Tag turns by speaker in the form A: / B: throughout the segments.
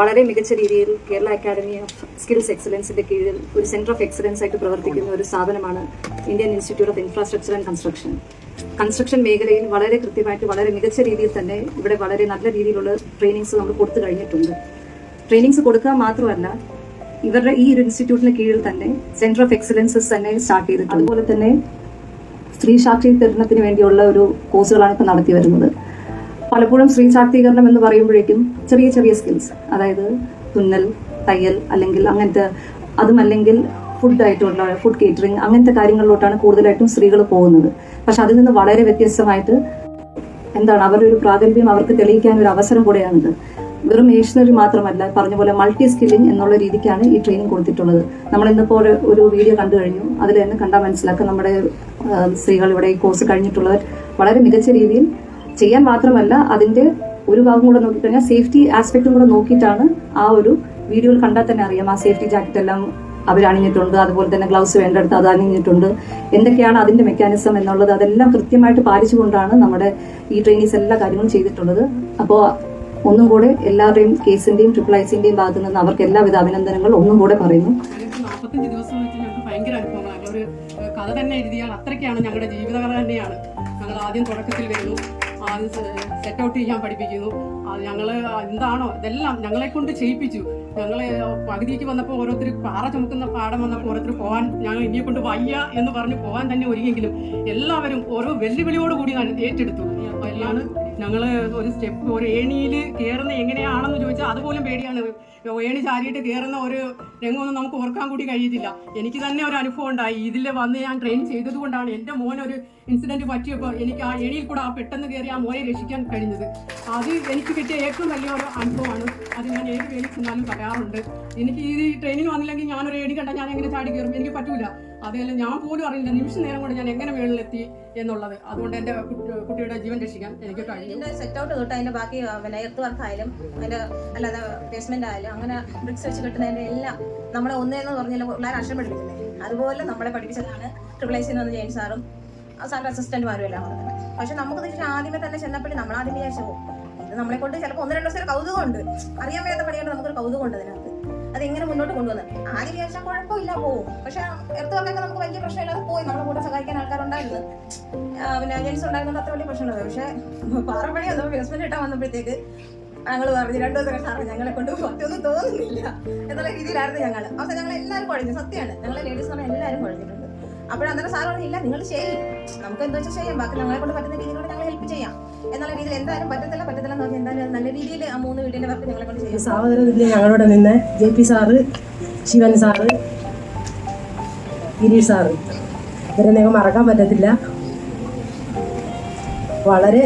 A: വളരെ മികച്ച രീതിയിൽ കേരള അക്കാദമി ഓഫ് സ്കിൽസ് എക്സലൻസിന്റെ കീഴിൽ ഒരു സെന്റർ ഓഫ് എക്സലൻസ് ആയിട്ട് പ്രവർത്തിക്കുന്ന ഒരു സ്ഥാപനമാണ് Indian institute of infrastructure and construction. Construction മേഖലയിൽ വളരെ കൃത്യമായിട്ട് വളരെ മികച്ച രീതിയിൽ തന്നെ ഇവിടെ വളരെ നല്ല രീതിയിലുള്ള ട്രെയിനിങ്സ് നമ്മൾ കൊടുത്തു കഴിഞ്ഞിട്ടുണ്ട്. ട്രെയിനിങ്സ് കൊടുക്കുക മാത്രമല്ല ഇവരുടെ ഈ ഒരു ഇൻസ്റ്റിറ്റ്യൂട്ടിന് കീഴിൽ തന്നെ സെന്റർ ഓഫ് എക്സലൻസസ് തന്നെ സ്റ്റാർട്ട് ചെയ്തിട്ടുണ്ട്. അതുപോലെ തന്നെ സ്ത്രീ ശാക്തീകരണത്തിന് വേണ്ടിയുള്ള ഒരു കോഴ്സുകളാണ് ഇപ്പോൾ നടത്തി വരുന്നത്. പലപ്പോഴും സ്ത്രീ ശാക്തീകരണം എന്ന് പറയുമ്പോഴേക്കും ചെറിയ ചെറിയ സ്കിൽസ് അതായത് തുന്നൽ തയ്യൽ അല്ലെങ്കിൽ അങ്ങനത്തെ അതുമല്ലെങ്കിൽ ഫുഡ് ആയിട്ടുള്ള ഫുഡ് കേറ്ററിംഗ് അങ്ങനത്തെ കാര്യങ്ങളിലോട്ടാണ് കൂടുതലായിട്ടും സ്ത്രീകൾ പോകുന്നത്. പക്ഷെ അതിൽ നിന്ന് വളരെ വ്യത്യസ്തമായിട്ട് എന്താണ് അവരുടെ ഒരു പ്രാഗൽഭ്യം അവർക്ക് തെളിയിക്കാൻ ഒരു അവസരം കൂടെയാണിത്. വെറും മേഷനറി മാത്രമല്ല പറഞ്ഞ പോലെ മൾട്ടി സ്കില്ലിംഗ് എന്നുള്ള രീതിക്കാണ് ഈ ട്രെയിനിങ് കൊടുത്തിട്ടുള്ളത്. നമ്മൾ ഇന്നിപ്പോൾ ഒരു- വീഡിയോ കണ്ടു കഴിഞ്ഞു. അതിൽ തന്നെ കണ്ടാൽ മനസ്സിലാക്കുക നമ്മുടെ സ്ത്രീകൾ ഇവിടെ ഈ കോഴ്സ് കഴിഞ്ഞിട്ടുള്ളവർ വളരെ മികച്ച രീതിയിൽ ചെയ്യാൻ മാത്രമല്ല അതിന്റെ ഒരു ഭാഗം കൂടെ നോക്കിക്കഴിഞ്ഞാൽ സേഫ്റ്റി ആസ്പെക്റ്റും കൂടെ നോക്കിയിട്ടാണ് ആ ഒരു വീഡിയോയിൽ കണ്ടാൽ തന്നെ അറിയാം. ആ സേഫ്റ്റി ജാക്കറ്റ് എല്ലാം അവർ അണിഞ്ഞിട്ടുണ്ട് അതുപോലെ തന്നെ ഗ്ലൗസ് വേണ്ടടുത്ത് അത് അണിഞ്ഞിട്ടുണ്ട്. എന്തൊക്കെയാണ് അതിന്റെ മെക്കാനിസം എന്നുള്ളത് അതെല്ലാം കൃത്യമായിട്ട് പാലിച്ചുകൊണ്ടാണ് നമ്മുടെ ഈ ട്രെയിനീസ് എല്ലാ കാര്യങ്ങളും ചെയ്തിട്ടുള്ളത്. അപ്പോൾ ഒന്നും കൂടെ എല്ലാവരുടെയും കേസിന്റെയും ട്രിപ്പിൾ ഐസിന്റെയും ഭാഗത്തു നിന്ന് അവർക്ക് എല്ലാവിധ അഭിനന്ദനങ്ങൾ ഒന്നും കൂടെ പറയുന്നു.
B: നാൽപ്പത്തഞ്ച് ദിവസം വെച്ച് ഒരു കഥ തന്നെ എഴുതിയാൽ അത്രയ്ക്കാണ് ഞങ്ങളുടെ ജീവിതകഥ തന്നെയാണ്. ഞങ്ങൾ ആദ്യം തുടക്കത്തിൽ വരുന്നു. ആദ്യം സെറ്റ് ഔട്ട് ചെയ്യാൻ പഠിപ്പിക്കുന്നു. അത് ഞങ്ങൾ എന്താണോ ഇതെല്ലാം ഞങ്ങളെ കൊണ്ട് ചെയ്യിപ്പിച്ചു. ഞങ്ങൾ പകുതിക്ക് വന്നപ്പോൾ ഓരോരുത്തർ പാറ ചുമക്കുന്ന പാടം വന്നപ്പോൾ ഓരോരുത്തർ പോകാൻ ഞങ്ങൾ ഇനിയെ കൊണ്ട് വയ്യ എന്ന് പറഞ്ഞ് പോകാൻ തന്നെ ഒരുങ്ങിയെങ്കിലും എല്ലാവരും ഓരോ വെല്ലുവിളിയോട് കൂടി ഏറ്റെടുത്തു. അപ്പോൾ എല്ലാം ഞങ്ങൾ ഒരു സ്റ്റെപ്പ് ഒരു ഏണിയിൽ കയറുന്ന എങ്ങനെയാണെന്ന് ചോദിച്ചാൽ അതുപോലും പേടിയാണ്. ഏണി ചാരിയിട്ട് കയറുന്ന ഒരു രംഗമൊന്നും നമുക്ക് ഓർക്കാൻ കൂടി കഴിയത്തില്ല. എനിക്ക് തന്നെ ഒരു അനുഭവം ഉണ്ടായി. ഇതിൽ വന്ന് ഞാൻ ട്രെയിൻ ചെയ്തതുകൊണ്ടാണ് എന്റെ മോനൊരു ഇൻസിഡന്റ് പറ്റിയപ്പോൾ എനിക്ക് ആ ഏണിയിൽ കൂടെ ആ പെട്ടെന്ന് കയറി ആ മോനെ രക്ഷിക്കാൻ കഴിഞ്ഞത്. അത് എനിക്ക് കിട്ടിയ ഏറ്റവും വലിയൊരു അനുഭവമാണ്. അത് ഞാൻ ഏത് വേണി ചെന്നാലും പറയാറുണ്ട്. എനിക്ക് ഈ ട്രെയിനിങ് വന്നില്ലെങ്കിൽ ഞാനൊരു ഏണി കണ്ടാൽ ഞാൻ എങ്ങനെ ചാടി കയറും എനിക്ക് പറ്റൂല. അതേപോലെ ഞാൻ പോലും അറിയില്ല. നിമിഷ നേരം കൊണ്ട് ഞാൻ എങ്ങനെ മേളിലെത്തി എന്നുള്ളത്. അതുകൊണ്ട് എന്റെ കുട്ടിയുടെ ജീവൻ രക്ഷിക്കാൻ എനിക്ക് കഴിഞ്ഞു.
C: സെറ്റ് ഔട്ട് തൊട്ട് അതിന്റെ ബാക്കി പിന്നെ എർത്ത് വർക്ക് അല്ലാതെ ബേസ്മെന്റ് ആയാലും അങ്ങനെ ബ്രിക്സ് വെച്ച് കെട്ടുന്നതിന്റെ എല്ലാം നമ്മളെ ഒന്നേന്ന് പറഞ്ഞാൽ പിള്ളേർ അക്ഷരം പഠിപ്പിക്കുന്നത് അതുപോലെ നമ്മളെ പഠിപ്പിച്ചതാണ് ട്രിപ്പിൾ ഐസിൽ നിന്ന് ജെയിൻ സാറും ആ സാറിന്റെ അസിസ്റ്റന്റുമാരും എല്ലാം പറഞ്ഞത് പക്ഷെ നമുക്ക് ആദ്യമേ തന്നെ ചെന്നപ്പോഴും നമ്മൾ ആദ്യം വിചാരിച്ചു "ഓ, ഇത് നമ്മളെ കൊണ്ട് ചിലപ്പോൾ ഒന്ന് രണ്ട് ദിവസം കൗതുകമുണ്ട്. അറിയാൻ വയ്യാത്ത പണിയുണ്ട് നമുക്കൊരു കൗതുകമുണ്ട് അതിനകത്ത്. അത് എങ്ങനെ മുന്നോട്ട് കൊണ്ടുവന്നത് ആദ്യം വിചാരിച്ചാൽ കുഴപ്പമില്ല പോവും. പക്ഷെ എർത്ത് വർക്കൊക്കെ നമുക്ക് വലിയ പ്രശ്നമില്ലാതെ പോയി. നമ്മുടെ കൂടെ സഹായിക്കാൻ ആൾക്കാരുണ്ടായിരുന്നു. പിന്നെ ജെൻസ് ഉണ്ടായിരുന്നത് അത്ര വലിയ പ്രശ്നമില്ല പക്ഷെ പാറപ്പണി വന്നപ്പോൾ ബേസ്മെന്റ് കിട്ടാൻ വന്നപ്പോഴത്തേക്ക് ഞങ്ങൾ പറഞ്ഞു രണ്ടു ദിവസം സാറ് ഞങ്ങളെ കൊണ്ട് പറ്റൊന്നും തോന്നുന്നില്ല. എന്നുള്ള രീതിയിലായിരുന്നു ഞങ്ങൾ അവസാനം ഞങ്ങൾ എല്ലാവരും കുഴഞ്ഞു. സത്യമാണ്. ഞങ്ങളെ ലേഡീസ് പറഞ്ഞാൽ എല്ലാവരും കുഴഞ്ഞിട്ടുണ്ട്. അപ്പോഴന്നേരം സാർ പറഞ്ഞില്ല നിങ്ങൾ ചെയ്യും. നമുക്ക് എന്താ വെച്ചാൽ ചെയ്യാം. ബാക്കി ഞങ്ങളെ കൊണ്ട് പറ്റുന്ന രീതിയിലൂടെ ഞങ്ങൾ ഹെൽപ്പ് ചെയ്യാം. എന്നുള്ള രീതിയിൽ എന്തായാലും പറ്റത്തില്ല പറ്റത്തില്ല എന്ന് പറഞ്ഞാൽ എന്തായാലും നല്ല രീതിയിൽ ആ മൂന്ന് വീടിന്റെ വർക്ക് ഞങ്ങളെ കൊണ്ട് ചെയ്യാം.
D: സാഹോദരത്തിൽ ഞങ്ങളോട് നിന്ന് J P sir Shivan sir Girish sir ഇവരെ നിങ്ങൾക്ക് മറക്കാൻ പറ്റത്തില്ല. വളരെ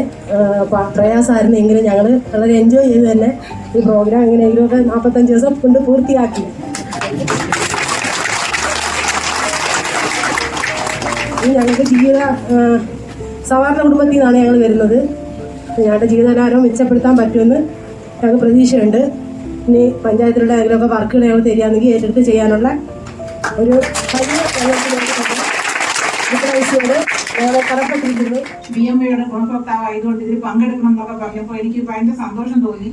D: പ്രയാസമായിരുന്നു എങ്കിലും ഞങ്ങൾ വളരെ എൻജോയ് ചെയ്ത് തന്നെ ഈ പ്രോഗ്രാം എങ്ങനെയെങ്കിലുമൊക്കെ നാൽപ്പത്തഞ്ച് ദിവസം കൊണ്ട് പൂർത്തിയാക്കി. ഞങ്ങൾക്ക് ജീവിത സവാർണ കുടുംബത്തിൽ നിന്നാണ് ഞങ്ങൾ വരുന്നത്. ഞങ്ങളുടെ ജീവിതകാലം മെച്ചപ്പെടുത്താൻ പറ്റുമെന്ന് ഞങ്ങൾക്ക് പ്രതീക്ഷയുണ്ട്. ഇനി പഞ്ചായത്തിലുള്ള ഏതെങ്കിലുമൊക്കെ വർക്കുകൾ ഞങ്ങൾ തരികയാണെങ്കിൽ ഏറ്റെടുത്ത് ചെയ്യാനുള്ള ഒരു വലിയ
E: ബി എം എയുടെ ഗുണഭോക്താവായതുകൊണ്ട് ഇതിൽ പങ്കെടുക്കണം എന്നൊക്കെ പറഞ്ഞപ്പോൾ എനിക്ക് ഭയങ്കര സന്തോഷം തോന്നി.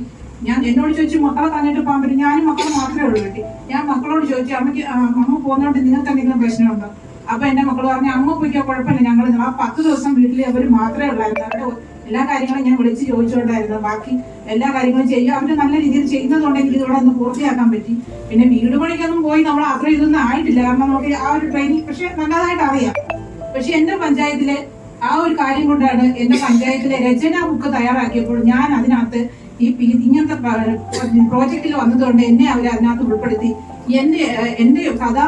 E: ഞാൻ എന്നോട് ചോദിച്ചു മക്കളെ തന്നിട്ട് പോകാൻ പറ്റും? ഞാനും മക്കളെ മാത്രമേ ഉള്ളൂ കേട്ടി ഞാൻ മക്കളോട് ചോദിച്ചു അമ്മയ്ക്ക് അമ്മ പോകുന്നതുകൊണ്ട് നിങ്ങൾക്ക് എന്തെങ്കിലും പ്രശ്നമുണ്ടോ? അപ്പൊ എന്റെ മക്കൾ പറഞ്ഞു അമ്മ പോയിക്കോ കുഴപ്പമില്ല. ഞങ്ങൾ ആ പത്ത് ദിവസം വീട്ടിൽ അവർ മാത്രമേ ഉള്ളായിരുന്നു. അവരുടെ എല്ലാ കാര്യങ്ങളും ഞാൻ വിളിച്ച് ചോദിച്ചുകൊണ്ടായിരുന്നു. ബാക്കി എല്ലാ കാര്യങ്ങളും ചെയ്യും. അവർ നല്ല രീതിയിൽ ചെയ്യുന്നതുകൊണ്ട് ഇവിടെ ഒന്ന് പൂർത്തിയാക്കാൻ പറ്റി. പിന്നെ വീട് പണിക്കൊന്നും പോയി നമ്മൾ അത്ര ഇതൊന്നും ആയിട്ടില്ല. കാരണം നമുക്ക് ആ ഒരു ട്രെയിനിങ് പക്ഷെ നല്ലതായിട്ട് അറിയാം. പക്ഷെ എന്റെ പഞ്ചായത്തിലെ ആ ഒരു കാര്യം കൊണ്ടാണ് എന്റെ പഞ്ചായത്തിലെ രചന ബുക്ക് തയ്യാറാക്കിയപ്പോൾ ഞാൻ അതിനകത്ത് ഈ ഇങ്ങനത്തെ പ്രോജക്റ്റിൽ വന്നതുകൊണ്ട് എന്നെ അവർ അതിനകത്ത് ഉൾപ്പെടുത്തി. എന്റെ എന്റെ കഥാ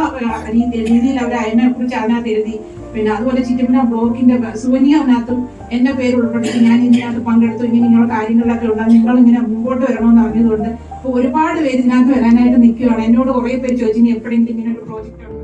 E: രീതിയിൽ അവർ അതിനെ കുറിച്ച് അതിനകത്ത് എഴുതി. പിന്നെ അതുപോലെ ചിറ്റമ്പന ബ്ലോക്കിന്റെ സുവനിയതിനകത്തും എന്റെ പേര് ഉൾപ്പെടുത്തി ഞാൻ ഇതിനകത്ത് പങ്കെടുത്തു. ഇങ്ങനെ ഇങ്ങനെയുള്ള കാര്യങ്ങളിലൊക്കെ ഉണ്ടാകും നിങ്ങൾ ഇങ്ങനെ മുമ്പോട്ട് വരണമെന്ന് അറിഞ്ഞതുകൊണ്ട് ഒരുപാട് പേര് ഇതിനകത്ത് വരാനായിട്ട് നിൽക്കുകയാണ്. എന്നോട് കുറേ പേര് ചോദിച്ചു ഇനി എപ്പോഴെങ്കിലും ഇങ്ങനെ ഒരു പ്രോജക്റ്റ് ഉണ്ട്?